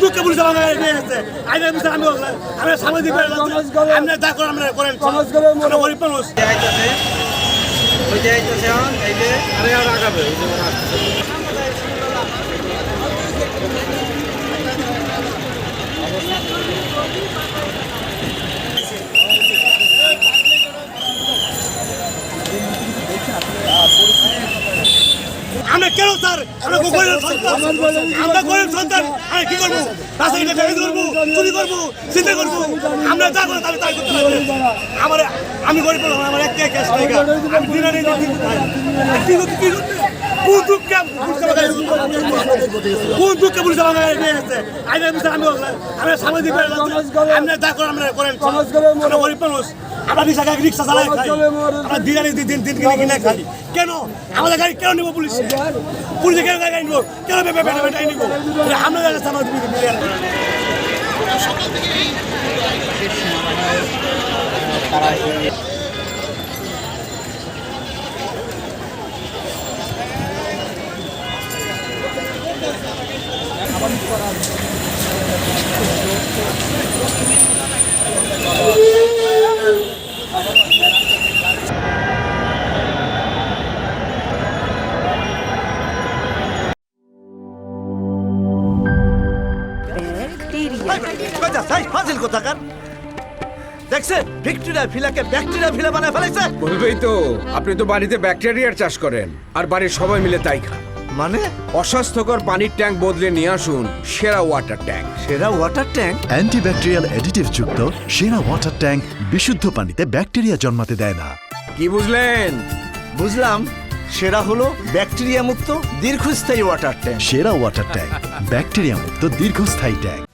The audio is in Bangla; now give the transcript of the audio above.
দুঃখে পুলিশ আমাকে নিয়ে আইনের বিষয়ে আমি আমি সাংবাদিক আমরা যা করেন আমরা করেন। আমরা গরিব মানুষ। আইতেছে ওই যে আইতেছে এখন এই যে আরে আগাবে ওই যে কেন স্যার? আমরা গরিব সন্তান। আমরা গরিব সন্তান। আমরা কি করব? করব চুরি করব চিন্তা করব। আমরা যা করব তাহলে তাই করতে পারব। আমার আমি গরিব আমার একটা ক্যাশ নাই আমি দিনে দিন কি করতে কি করতে কোন দুঃখে কোন দুঃখে পুলিশ আমাকে নিয়ে গেছে আইনের আমি আমি সাংবাদিক আপনি যা করেন আমরা করেন। আমরা গরিব মানুষ। আমরা রিক্সা গাড়ি রিক্সা চালাই খাই। আমরা দিনে দিন দিন কিনে কিনে খাই। কেন? আমাদের গাড়ি কেন নেব পুলিশ? পুলিশে কেন গাড়ি নিবো? কেন বেবে বেবে বেবে নিবো? এটা আমরা জায়গা আমার ফাজিল কোথাকার? দেখছেন? ভিক্টোরিয়া ভিলাকে ব্যাকটেরিয়া ভিলা বানায় ফেলাইছে বলবেই তো আপনি তো বাড়িতে ব্যাকটেরিয়ার চাষ করেন আর বাড়ির সবাই মিলে তাই খান। মানে? অস্বাস্থ্যকর পানির ট্যাঙ্ক বদলে নিয়ে আসুন সেরা ওয়াটার ট্যাঙ্ক। সেরা ওয়াটার ট্যাঙ্ক? অ্যান্টিব্যাকটেরিয়াল অ্যাডিটিভ যুক্ত সেরা ওয়াটার ট্যাঙ্ক বিশুদ্ধ পানিতে ব্যাকটেরিয়া জন্মাতে দেয় না। কি বুঝলেন? বুঝলাম। সেরা হলো ব্যাকটেরিয়া মুক্ত দীর্ঘস্থায়ী ওয়াটার ট্যাঙ্ক। সেরা ওয়াটার ট্যাঙ্ক ব্যাকটেরিয়া মুক্ত দীর্ঘস্থায়ী ট্যাঙ্ক।